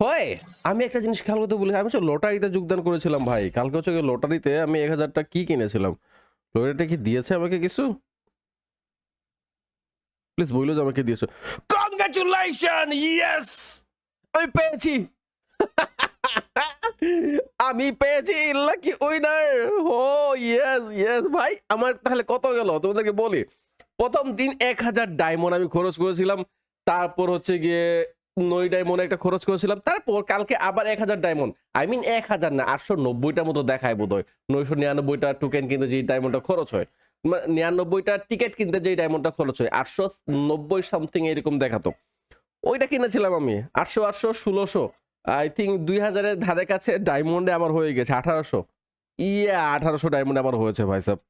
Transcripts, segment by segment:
হয়? আমি একটা জিনিস খেয়াল করতে বলি আমি লটারিতে যোগদান করেছিলাম ভাই। কালকে হচ্ছে লটারিতে আমি এক হাজারটা কি কিনেছিলাম? লটারিটা কি দিয়েছে আমাকে কিছু? প্লিজ বলল যে আমাকে দিয়েছ। কংগ্রাচুলেশন ইয়েস আমি পেয়েছি। আমি পেয়েছি লাকি উইনার ও ইয়েস ইয়েস ভাই, আমার তাহলে কত গেল? তোমাদেরকে বলি। প্রথম দিন এক হাজার ডায়মন্ড আমি খরচ করেছিলাম। তারপর হচ্ছে গিয়ে নয় ডায়মন্ড একটা খরচ করেছিলাম। তারপর কালকে আবার এক হাজার ডায়মন্ড আই মিন এক হাজার না, আটশো নব্বইটার মতো দেখায় বোধ হয় নয়শো নিরানব্বইটা টোকেন কিনতে যে ডায়মন্ডটা খরচ হয়। নিরানব্বইটা টিকিট কিনতে যে ডায়মন্ডটা খরচ হয়, আটশো নব্বই সামথিং এরকম দেখাতো। ওইটা কিনেছিলাম আমি, আটশো আটশো, ষোলোশো। আই থিঙ্ক দুই হাজারের ধারে কাছে ডায়মন্ডে আমার হয়ে গেছে, আঠারোশো। ইয়া, আঠারোশো ডায়মন্ড আমার হয়েছে ভাই সাহেব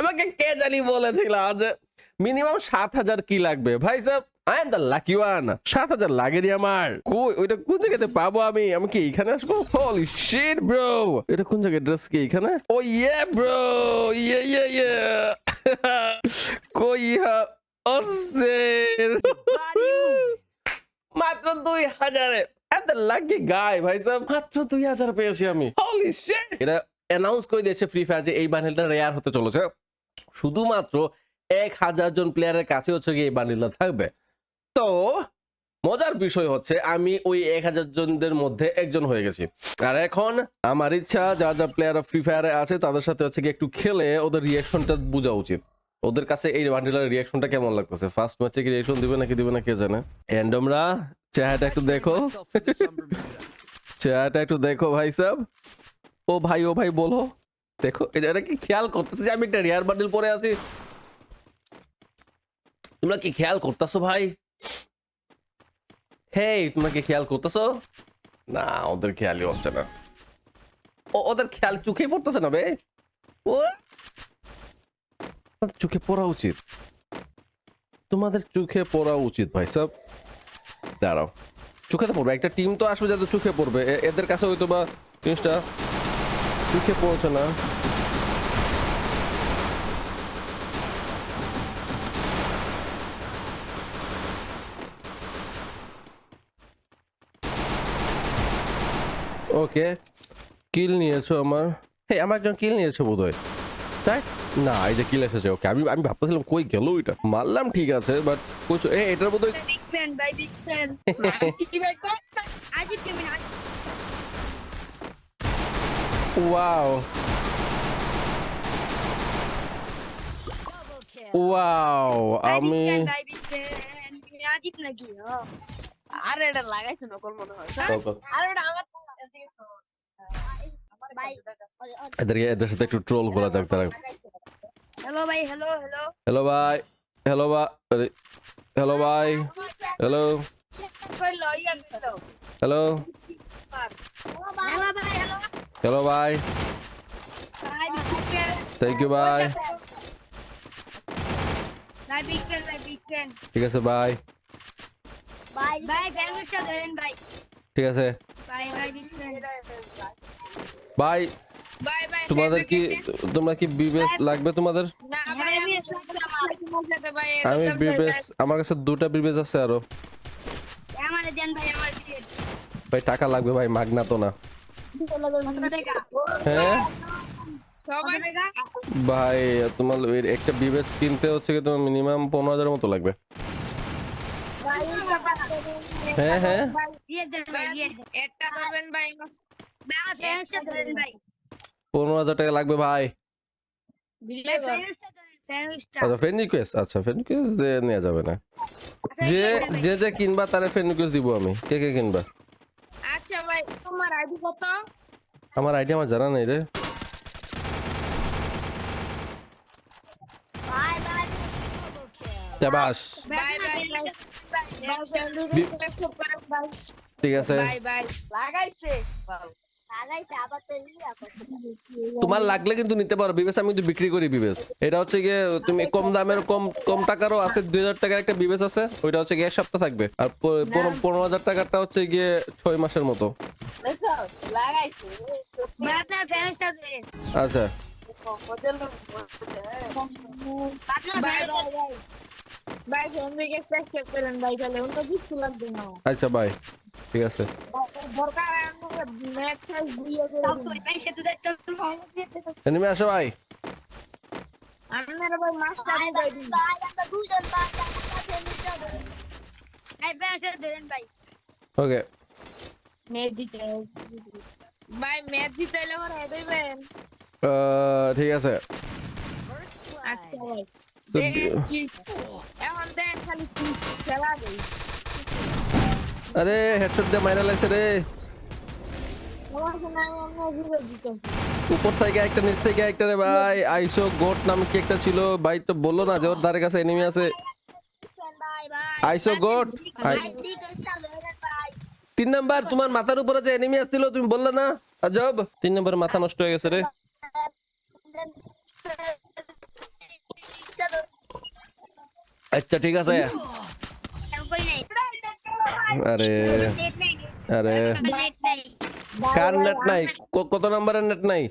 আমাকে কে জানি বলেছিল যে মিনিমাম সাত হাজার কি লাগবে? ভাই সাহেব I am the lucky one সাত হাজার লাগেনি আমার। কই, ওইটা কোন জায়গাতে পাবো আমি? আমি কি এখানে আসব? হলি শিট ব্রো এটা কোন জায়গায় ড্রেস কি এখানে ও ইয়ে ব্রো ইয়ে ইয়ে ইয়ে কই ইহা অস্থির! মাত্র দুই হাজারে। এত লাকি গাই ভাই সাহেব। মাত্র দুই হাজার পেয়েছি আমি। হলি শিট এটা অ্যানাউন্স করে দিয়েছে ফ্রি ফায়ার যে এই বান্ডেলটা রেয়ার হতে চলেছে। শুধুমাত্র এক হাজার জন প্লেয়ারের কাছে হচ্ছে গিয়ে এই বান্ডেলটা থাকবে। তো মজার বিষয় হচ্ছে আমি ওই এক হাজার জনদের মধ্যে একজন হয়ে গেছি। আর এখন আমার ইচ্ছা, যা যা প্লেয়ার অফ ফ্রি ফায়ারে আছে, তাদের সাথে হচ্ছে একটু খেলে ওদের রিয়াকশনটা বোঝা উচিত। ওদের কাছে এই বান্ডিলার রিয়াকশনটা কেমন লাগতেছে? ফার্স্ট ম্যাচে কি রিয়াকশন দিবে নাকি দিবে না, কে জানে? এন্ডমরা চেহারাটা একটু দেখো। চেহারাটা একটু দেখো ভাই সাহেব ও ভাই ও ভাই বলো। দেখো, এটা কি খেয়াল করতেছে আমি একটা রেয়ার বান্ডিল পরে আছি? তোমরা কি খেয়াল করতেছো ভাই? হেই তোমরা কি খেয়াল করতেছো? না ওদের খেয়ালই হচ্ছে না। ও ওদের খেয়াল চোখে পড়তেছে না বে? ও? চোখে পড়া উচিত। তোমাদের চোখে পড়া উচিত ভাই সব। দাঁড়াও। চোখে তো পড়বে একটা টিম তো আসবে যাতে চোখে পড়বে। এদের কাছে হয়তো বা জিনিসটা চোখে পড়ছে না। ওকে কিল নিয়েছো আমার হে আমার একজন কিল নিয়েছো বোধ হয় তাই না এই যে কিল এসেছে ওকে আমি আমি ভাবতেছিলাম কই গেল ওইটা মারলাম ঠিক আছে বাট কোচ এ এটার বোধ হয় fan, by big fan. Ajit Kevin, Ajit. Wow wow আমি? হ্যাঁ। আরে এটা লাগাইছে নকল মনে হয় আরে ওটা আমার ভাই এদের এদের সাথে একটু ট্রোল করা যাক তারা। হ্যালো ভাই হ্যালো হ্যালো হ্যালো ভাই। হ্যালো ভাই। হ্যালো ভাই। হ্যালো হ্যালো হ্যালো ভাই. থ্যাংক ইউ ভাই। ঠিক আছে ভাই ঠিক আছে। ভাই তোমাদের কি তোমরা কি বিবেস লাগবে তোমাদের? আমি সাথে ভাই বিবেস আমার কাছে দুটা বিবেস আছে আরও। ভাই আমার দেন। ভাই টাকা লাগবে ভাই মাগনা তো না। হ্যাঁ? সবাই কত টাকা ভাই তোমার একটা বিবেস কিনতে হচ্ছে কি তোমার মিনিমাম পনেরো হাজারের মতো লাগবে। হ্যাঁ হ্যাঁ এটা ধরবেন ভাই পনেরো হাজার টাকা লাগবে ভাই আচ্ছা ফ্রেন্ড রিকোয়েস্ট আচ্ছা ফ্রেন্ড রিকোয়েস্ট দিয়ে নেওয়া যাবে না যে যে যে কিনবা তার ফ্রেন্ড রিকোয়েস্ট দিব আমি কে কে কিনবা আচ্ছা ভাই তোমার আইডি কত আমার জানা নেই রে bye bye চাবাস bye bye bye bye sandwich খুব করে বাই ঠিক আছে বাই বাই লাগাইছে তোমার লাগলে কিন্তু নিতে পারো। বিবেস আমি কিন্তু বিক্রি করি বিবেস। এটা হচ্ছে গিয়ে তুমি কম দামের কম কম টাকারও আছে দুই হাজার টাকার একটা বিবেস আছে ওইটা হচ্ছে গিয়ে এক সপ্তাহ থাকবে। আর পনেরো- হাজার টাকারটা হচ্ছে গিয়ে ছয় মাসের মতো। লাগাইছে ভাই ফ্যামিলিটা আচ্ছা ভাই অ্যাকসেপ্ট করেন ভাই তাহলে অন্য কিছু লাগবে না আচ্ছা ভাই ঠিক আছে দরকার আমাকে ম্যাচ দিন। এনিমি আসো ভাই আপনারা ভাই মাস্টার ভাই ভাই আমরা দুজন ভাই আমরা ফ্যামিলিটা ধরেন ভাই ব্যাংকের ধরেন ভাই ওকে ম্যাচ দিতে ভাই ম্যাচ জিতে এলে আমার হেড ঠিক আছে আচ্ছা ভাই আরে হেডশট দিয়ে মাইরা লাগছে রে। জিরো উপর থেকে একটা নিচ থেকে একটা রে ভাই। আইসো গোট নামে কি একটা ছিল? ভাই তো বলল না যে ওর ধারে কাছে এনিমি আছে। আইসো গোট। তিন নাম্বার তোমার মাথার উপরে যে এনিমি আসছিল তুমি বললে না? আজব তিন নম্বর মাথা নষ্ট হয়ে গেছে রে। আচ্ছা ঠিক আছে। আরে আরে। কার নেট নাই? কত নাম্বারের নেট নাই?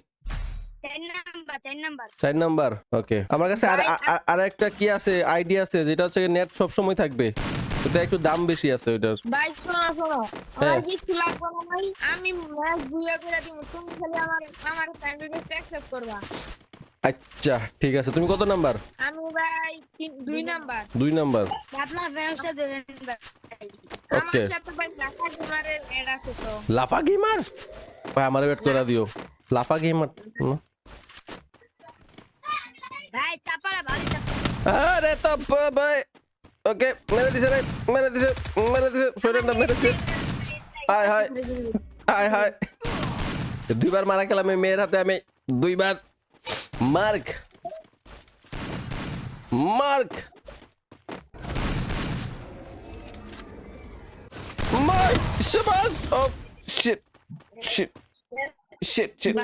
চার নাম্বার, ওকে। আমার কাছে আর আর- একটা কি আছে আইডিয়া আছে, যেটা হচ্ছে নেট সব সময় থাকবে। ওটা একটু দাম বেশি আছে ওইটার ভাই হ্যাঁ। আচ্ছা ঠিক আছে। তুমি কত নাম্বার? ভাই দুই নাম্বার দুই নাম্বার আপনার ব্যবসা ধরেন ভাই ওকে সাথে ভাই লাখা কুমারের এড আছে তো লাফা গেমার ভাই আমার ওয়েট করে দিও লাফা গেমার ভাই চাপাড়া ভালো চাপা আরে তো ভাই ওকে মেরে দিছে রে মেরে দিছে মেরে দিছে মেরে দিছে হায় হায় হায় হায় দুইবার মারা খেলাম মেয়ের হাতে আমি দুইবার মার্ক মার্ক! মার্ক! শাবাশ ও শিট শিট শিট শিট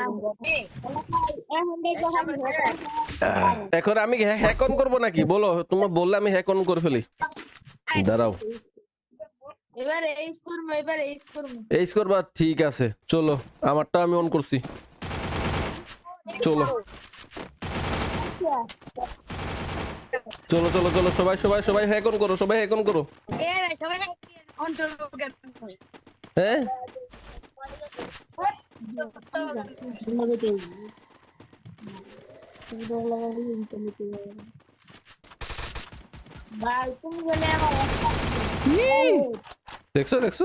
এখন আমি হ্যাক অন করব নাকি? বলো তোমার বললে আমি হ্যাক অন করে ফেলি। দাঁড়াও। এবারে এইস করব এবারে এইস করব। ঠিক আছে। চলো আমারটা আমি অন করছি। চলো। চলো চলো চলো সবাই সবাই সবাই হ্যাক অন করো সবাই হ্যাক অন করো। হ্যাঁ? দেখছ দেখছ?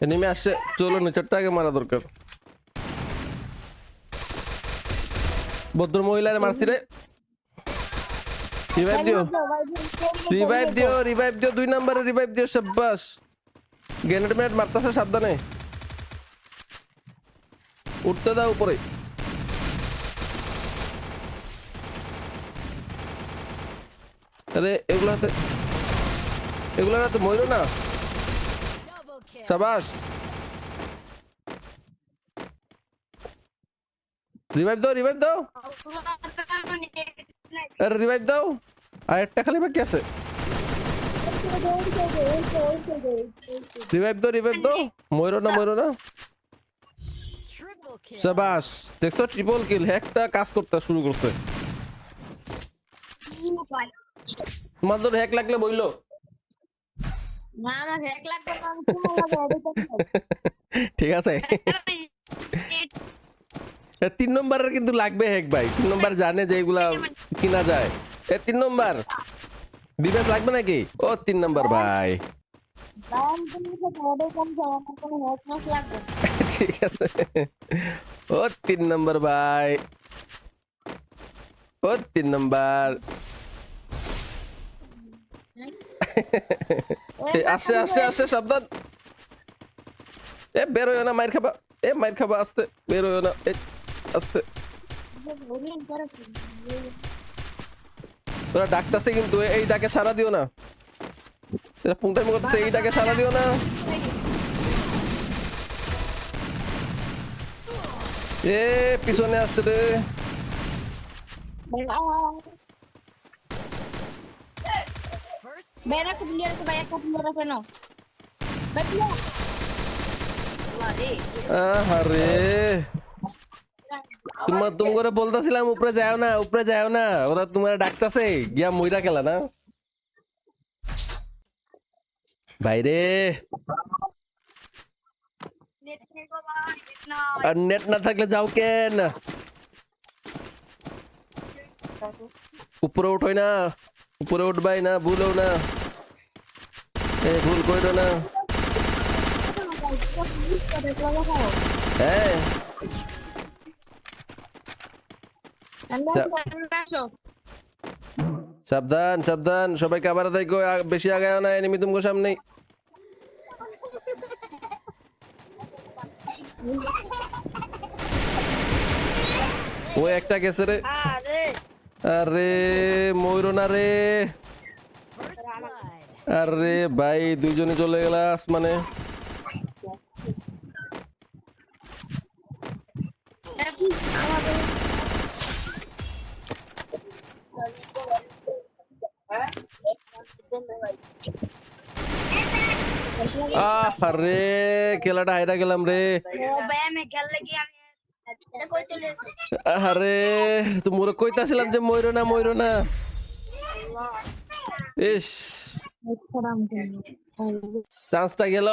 নেমে আসছে চলো নিচেরটা আগে মারা দরকার। ভদ্র মহিলারে মারছি রে রিভাইভ দিও। রিভাইভ দিও রিভাইভ দিও, দুই নম্বরে রিভাইভ দিও, সাব্বাস। গ্রেনেড মেনেট মারতেছে সাবধানে। উঠতে দাও উপরে। আরে এগুলো হাতে এগুলো হাতে না। সাবাস রিভাইভ দাও রিভাইভ দাও। আরে রিভাইভ দাও। আর একটা খালি বাকি আছে। রিভাইভ দাও রিভাইভ দাও। মরো না মরো না। সাবাস দেখছ? ট্রিপল কিল হ্যাকটা কাজ করতে শুরু করছে। তোমার তো হ্যাক লাগলে বইলো। ঠিক আছে। তিন নম্বরের কিন্তু লাগবে হ্যাক ভাই। তিন নম্বর জানে যে এগুলা কিনা যায়। এ তিন নম্বর। বিবেক লাগবে নাকি? ও তিন নম্বর ভাই। ঠিক আছে। ও তিন নম্বর ভাই। ও তিন নম্বর। এ, আসছে আসছে আসছে সাবধান। এ বের হইও না মাইর খাবা। এ মাইর খাবা আস্তে। বের হইও না। আস্তে? তোরা ডাকতেছে কিন্তু এই ডাকে ছাড়া দিও না এরা পুংটামি করতেছে এই ডাকে ছাড়া দিও না এ পিছনে আসছে রে। ভাই, একটা player আছে, ভাই, একটা player আছে, নাও। ভাই, player। আরে তোমার তুমি করে বলতেছিলাম উপরে যাও না উপরে যাও না। ওরা তোমার ডাকতাছে গিয়া মইরা খেলা না। বাইরে। আর নেট না থাকলে যাও কেন? উপরে উঠোই না উপরে উঠবাই না ভুলেও না। এ ভুল কইরো না। হ্যাঁ সাবধান সাবধান সবাইকে আবার দেখো বেশি আগায় না এনিমি তোমার সামনে ও একটা গেছে রে। আরে। আরে ময়ূর না রে। আরে ভাই দুইজনে চলে গেল আসমানে আরে খেলাটা হাইরা গেলাম রে। আরে তোমরা কইতাছিলাম যে ময়ূর না ময়ূর না। ইস। চান্সটা গেল।